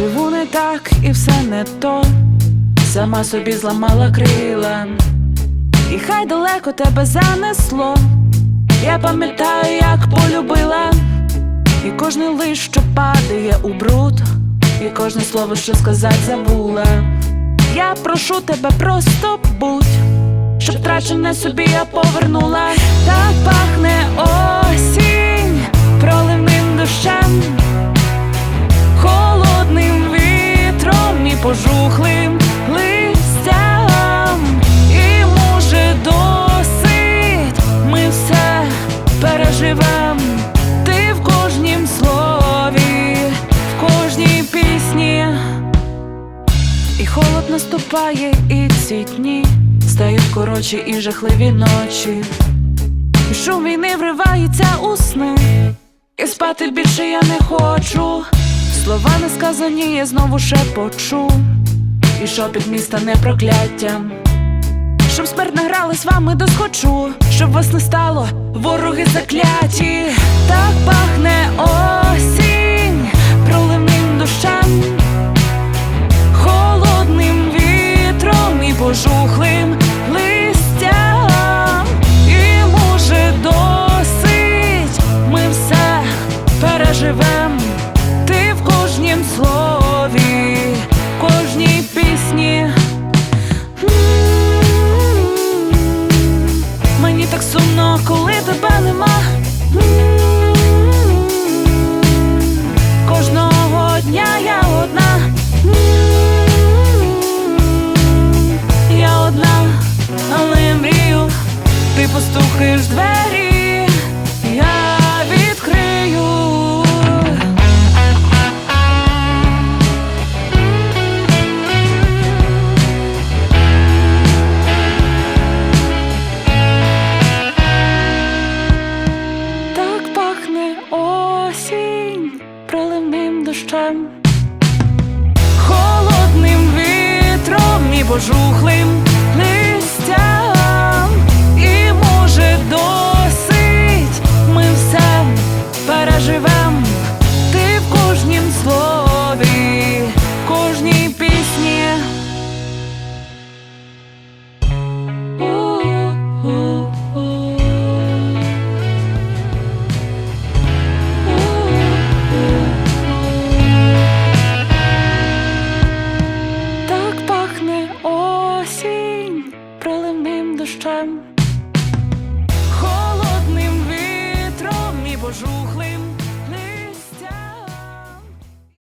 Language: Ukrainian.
Живу не так і все не то, сама собі зламала крила, і хай далеко тебе занесло. Я пам'ятаю, як полюбила, і кожний лист, що падає у бруд, і кожне слово, що сказать, забула. Я прошу тебе, просто будь, щоб втрачене собі я повернула. Так пахне осінь і може досить, ми все переживем. Ти в кожнім слові, в кожній пісні. І холод наступає, і ці дні стають коротші і жахливі ночі. І шум війни вривається у сни, і спати більше я не хочу. Слова не сказані, я знову шепочу, і шопіт міста не прокляття. Щоб смерть не з вами досхочу, щоб вас не стало, вороги закляті, так пахне дощем, холодним вітром і пожухлим листям. І може досить, ми все переживем. time.